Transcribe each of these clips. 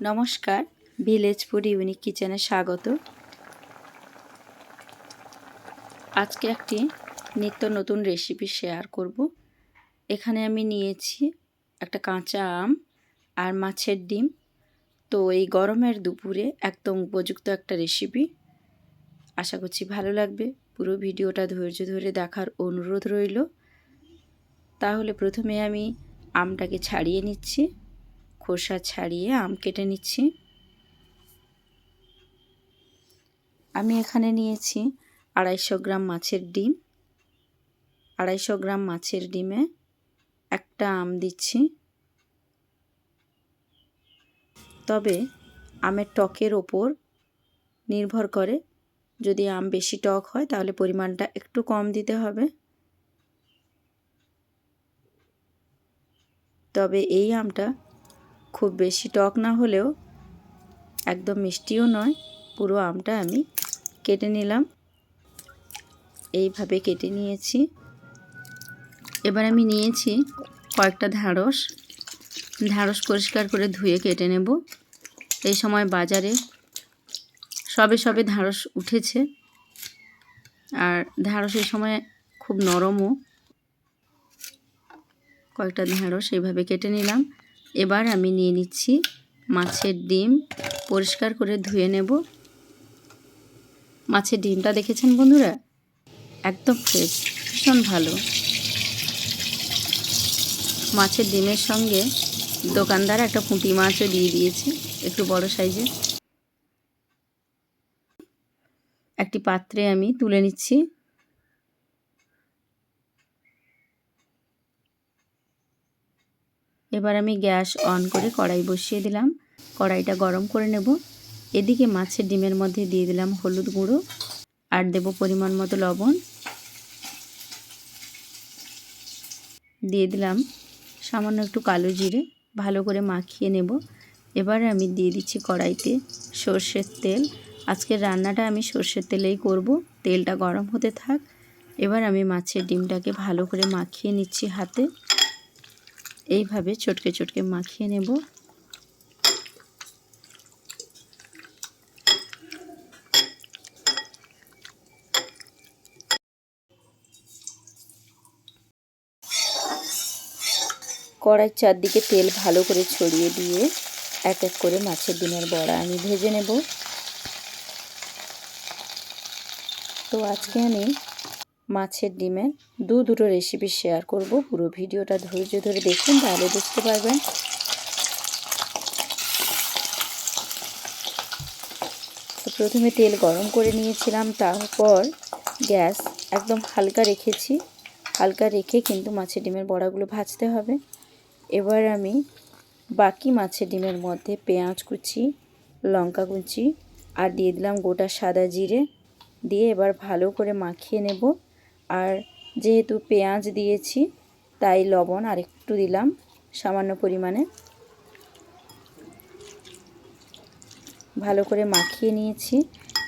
নমস্কার, village food unique কিচেনে স্বাগত। আজকে একটি নিত্য নতুন রেসিপি শেয়ার করব। এখানে আমি নিয়েছি একটা কাঁচা আম আর মাছের ডিম। তো এই গরমের দুপুরে একদম উপযুক্ত একটা রেসিপি। আশা করছি ভালো লাগবে। পুরো ভিডিওটা ধৈর্য ধরে দেখার অনুরোধ রইল। তাহলে প্রথমে আমি আমটাকে ছাড়িয়ে নিচ্ছি। খোসা ছাড়িয়ে আম কেটে নিচ্ছি। আমি এখানে নিয়েছি আড়াইশো গ্রাম মাছের ডিম। আড়াইশো গ্রাম মাছের ডিমে একটা আম দিচ্ছি। তবে আমের টকের ওপর নির্ভর করে। যদি আম বেশি টক হয়, তাহলে পরিমাণটা একটু কম দিতে হবে। তবে এই আমটা খুব বেশি টক না হলেও একদম মিষ্টিও নয়, পুরো আমটা আমি কেটে নিলাম। এইভাবে কেটে নিয়েছি। এবার আমি নিয়েছি কয়েকটা ঢ্যাঁড়স। ঢ্যাঁড়স পরিষ্কার করে ধুয়ে কেটে নেব। এই সময় বাজারে সবে সবে ঢ্যাঁড়স উঠেছে। আর ঢ্যাঁড়স এই সময় খুব নরমও। কয়েকটা ঢ্যাঁড়স এইভাবে কেটে নিলাম। এবার আমি নিয়ে নিচ্ছি মাছের ডিম। পরিষ্কার করে ধুয়ে নেব। মাছের ডিমটা দেখেছেন বন্ধুরা? একদম ফ্রেশ ভীষণ ভালো। মাছের ডিমের সঙ্গে দোকানদার একটা পুঁটি মাছও দিয়ে দিয়েছে, একটু বড় সাইজে। একটি পাত্রে আমি তুলে নিচ্ছি। এবার আমি গ্যাস অন করে কড়াই বসিয়ে দিলাম। কড়াইটা গরম করে নেব। এদিকে মাছের ডিমের মধ্যে দিয়ে দিলাম হলুদ গুঁড়ো আর দেব পরিমাণ মতো লবণ। দিয়ে দিলাম সামান্য একটু কালো জিরে, ভালো করে মাখিয়ে নেব। এবার আমি দিয়ে দিচ্ছি কড়াইতে সর্ষের তেল। আজকের রান্নাটা আমি সর্ষের তেলেই করব। তেলটা গরম হতে থাক। এবার আমি মাছের ডিমটাকে ভালো করে মাখিয়ে নিচ্ছি হাতে। এইভাবে চটকে চটকে মাখিয়ে নেব। কড়াই চারদিকে তেল ভালো করে ছড়িয়ে দিয়ে এক এক করে মাছের ডিমের বড়া আমি ভেজে নেব। তো আজকে আমি মাছের ডিমের দু দুটো রেসিপি শেয়ার করব। পুরো ভিডিওটা ধৈর্য ধরে দেখুন, তাহলে বুঝতে পারবেন। প্রথমে তেল গরম করে নিয়েছিলাম, তারপর গ্যাস একদম হালকা রেখেছি। হালকা রেখে কিন্তু মাছের ডিমের বড়াগুলো ভাজতে হবে। এবার আমি বাকি মাছের ডিমের মধ্যে পেঁয়াজ কুচি, লঙ্কা কুচি আর দিয়ে দিলাম গোটা সাদা জিরে। দিয়ে এবার ভালো করে মাখিয়ে নেব। আর যেহেতু পেঁয়াজ দিয়েছি, তাই লবণ আর একটু দিলাম, সামান্য পরিমাণে। ভালো করে মাখিয়ে নিয়েছি।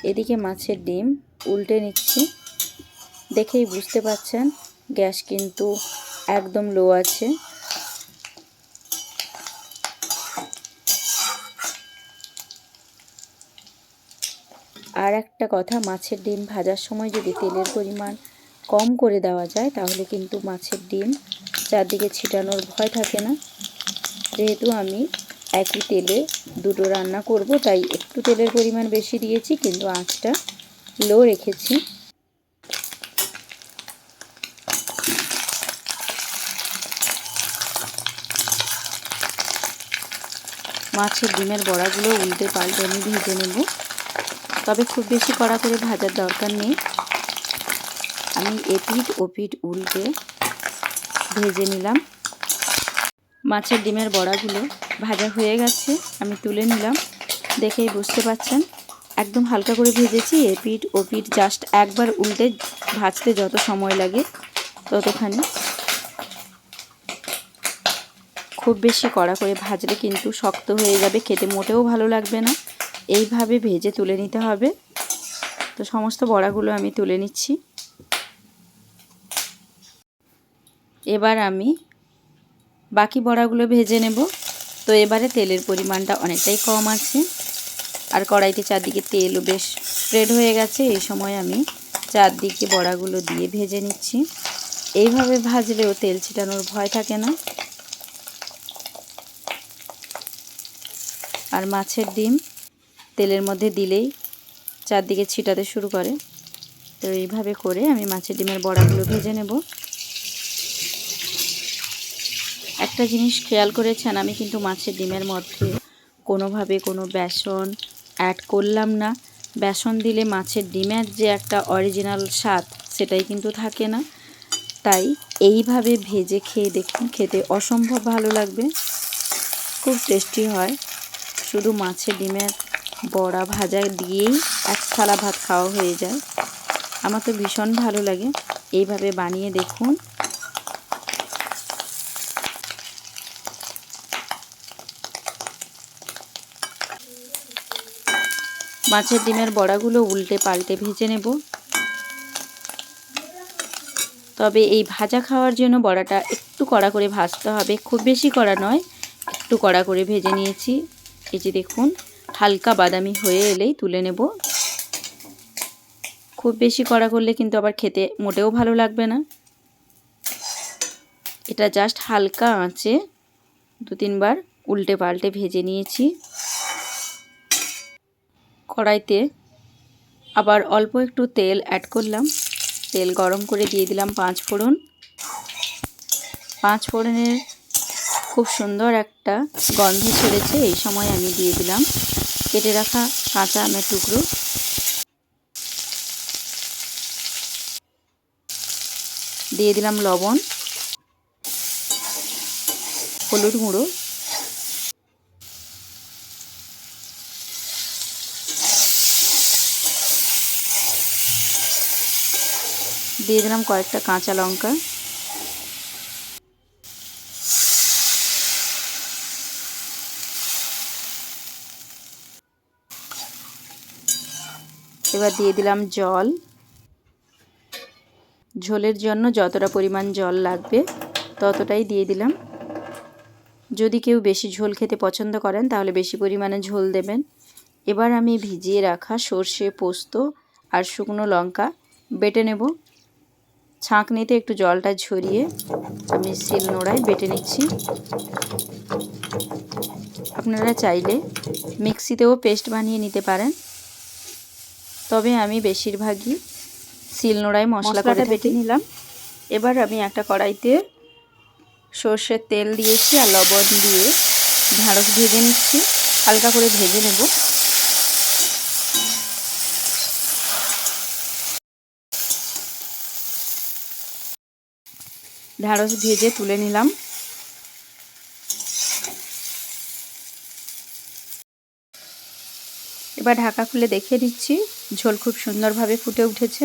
এদিকে মাছের ডিম উল্টে নিচ্ছি। দেখেই বুঝতে পাচ্ছেন গ্যাস কিন্তু একদম লো আছে। আর একটা কথা, মাছের ডিম ভাজার সময় যদি তেলের পরিমাণ কম করে দেওয়া যায়, তাহলে কিন্তু মাছের ডিম চারদিকে ছিটানোর ভয় থাকে না। যেহেতু আমি একই তেলে দুটো রান্না করব, তাই একটু তেলের পরিমাণ বেশি দিয়েছি, কিন্তু আঁচটা লো রেখেছি। মাছের ডিমের বড়াগুলো উল্টে পাল্টে আমি ভেজে নেব। তবে খুব বেশি কড়া করে ভাজার দরকার নেই। আমি এপিট ওপিট উল্টে ভেজে নিলাম। মাছের ডিমের বড়াগুলো ভাজা হয়ে গেছে, আমি তুলে নিলাম। দেখেই বুঝতে পাচ্ছেন, একদম হালকা করে ভেজেছি, এপিট ওপিট জাস্ট একবার উল্টে ভাজতে যত সময় লাগে ততখানি। খুব বেশি কড়া করে ভাজলে কিন্তু শক্ত হয়ে যাবে, খেতে মোটেও ভালো লাগবে না। এইভাবে ভেজে তুলে নিতে হবে। তো সমস্ত বড়াগুলো আমি তুলে নিচ্ছি। এবার আমি বাকি বড়াগুলো ভেজে নেব। তো এবারে তেলের পরিমাণটা অনেকটাই কম আছে। আর কড়াইতে চারদিকে তেলও বেশ স্প্রেড হয়ে গেছে। এই সময় আমি চারদিকে বড়াগুলো দিয়ে ভেজে নিচ্ছি। এইভাবে ভাজলেও তেল ছিটানোর ভয় থাকে না। আর মাছের ডিম তেলের মধ্যে দিলেই চারদিকে ছিটাতে শুরু করে। তো এইভাবে করে আমি মাছের ডিমের বড়াগুলো ভেজে নেব। একটা জিনিস খেয়াল করেছেন, আমি কিন্তু মাছের ডিমের মধ্যে কোনোভাবে কোনো বেসন অ্যাড করলাম না। বেসন দিলে মাছের ডিমের যে একটা অরিজিনাল স্বাদ, সেটাই কিন্তু থাকে না। তাই এইভাবে ভেজে খেয়ে দেখুন, খেতে অসম্ভব ভালো লাগবে। খুব টেস্টি হয়। শুধু মাছের ডিমের বড়া ভাজা দিয়েই এক থালা ভাত খাওয়া হয়ে যায়। আমার তো ভীষণ ভালো লাগে। এইভাবে বানিয়ে দেখুন। মাছের ডিমের বড়াগুলো উল্টে পাল্টে ভেজে নেব। তবে এই ভাজা খাওয়ার জন্য বড়াটা একটু কড়া করে ভাজতে হবে। খুব বেশি কড়া নয়, একটু কড়া করে ভেজে নিয়েছি। এই যে দেখুন, হালকা বাদামি হয়ে এলেই তুলে নেব। খুব বেশি কড়া করলে কিন্তু আবার খেতে মোটেও ভালো লাগবে না। এটা জাস্ট হালকা আঁচে দু তিনবার উল্টে পাল্টে ভেজে নিয়েছি। কড়াইতে আবার অল্প একটু তেল অ্যাড করলাম। তেল গরম করে দিয়ে দিলাম পাঁচ ফোড়ন। পাঁচ ফোড়নের খুব সুন্দর একটা গন্ধ ছেড়েছে, এই সময় আমি দিয়ে দিলাম। কেটে রাখা কাঁচা আমের টুকরো। দিয়ে দিলাম লবণ। হলুদ গুঁড়ো। দিয়ে দিলাম কয়েকটা কাঁচা লঙ্কা। এবার দিয়ে দিলাম জল। ঝোলের জন্য যতটা পরিমাণ জল লাগবে ততটাই দিয়ে দিলাম। যদি কেউ বেশি ঝোল খেতে পছন্দ করেন, তাহলে বেশি পরিমাণে ঝোল দেবেন। এবার আমি ভিজিয়ে রাখা সর্ষে পোস্ত আর শুকনো লঙ্কা বেটে নেব। ছাঁকনিতে একটু জলটা ঝরিয়ে আমি শিল নোড়ায় বেটে নিচ্ছি। আপনারা চাইলে মিক্সিতেও পেস্ট বানিয়ে নিতে পারেন। তবে আমি বেশিরভাগই শিল শিলনোড়ায় মশলাটা বেটে নিলাম। এবার আমি একটা কড়াইতে সর্ষের তেল দিয়েছি আর লবণ দিয়ে ঢ্যাঁড়স ভেজে নিচ্ছি। হালকা করে ভেজে নেব। ঢ্যাঁড়স ভেজে তুলে নিলাম। এবার ঢাকা খুলে দেখে দিচ্ছি ঝোল খুব সুন্দরভাবে ফুটে উঠেছে।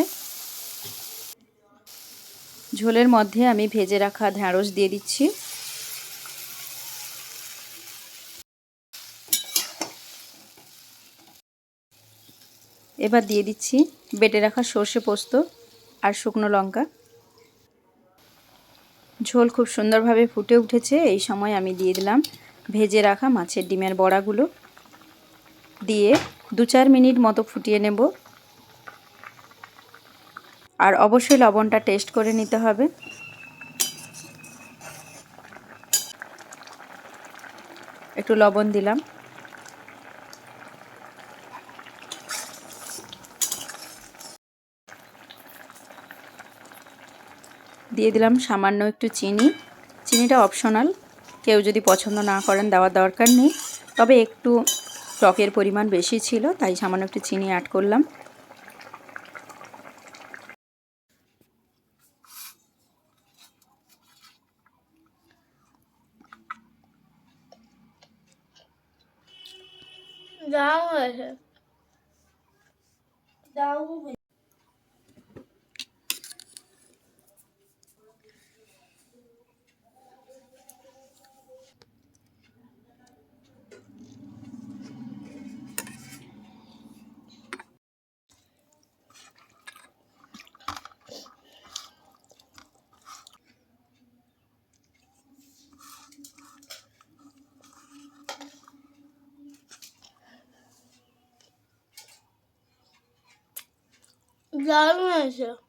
ঝোলের মধ্যে আমি ভেজে রাখা ঢ্যাঁড়স দিয়ে দিচ্ছি। এবার দিয়ে দিচ্ছি, বেটে রাখা সর্ষে পোস্ত আর শুকনো লঙ্কা। ঝোল খুব সুন্দরভাবে ফুটে উঠেছে। এই সময় আমি দিয়ে দিলাম ভেজে রাখা মাছের ডিমের বড়াগুলো। দিয়ে দু চার মিনিট মতো ফুটিয়ে নেব। আর অবশ্যই লবণটা টেস্ট করে নিতে হবে। একটু লবণ দিলাম। দিয়ে দিলাম সামান্য একটু চিনি। চিনিটা অপশনাল কেউ যদি পছন্দ না করেন দেওয়ার দরকার নেই। তবে একটু টকের পরিমাণ বেশি ছিল, তাই সামান্য একটু চিনি অ্যাড করলাম। দাও হয়েছে। 加进去。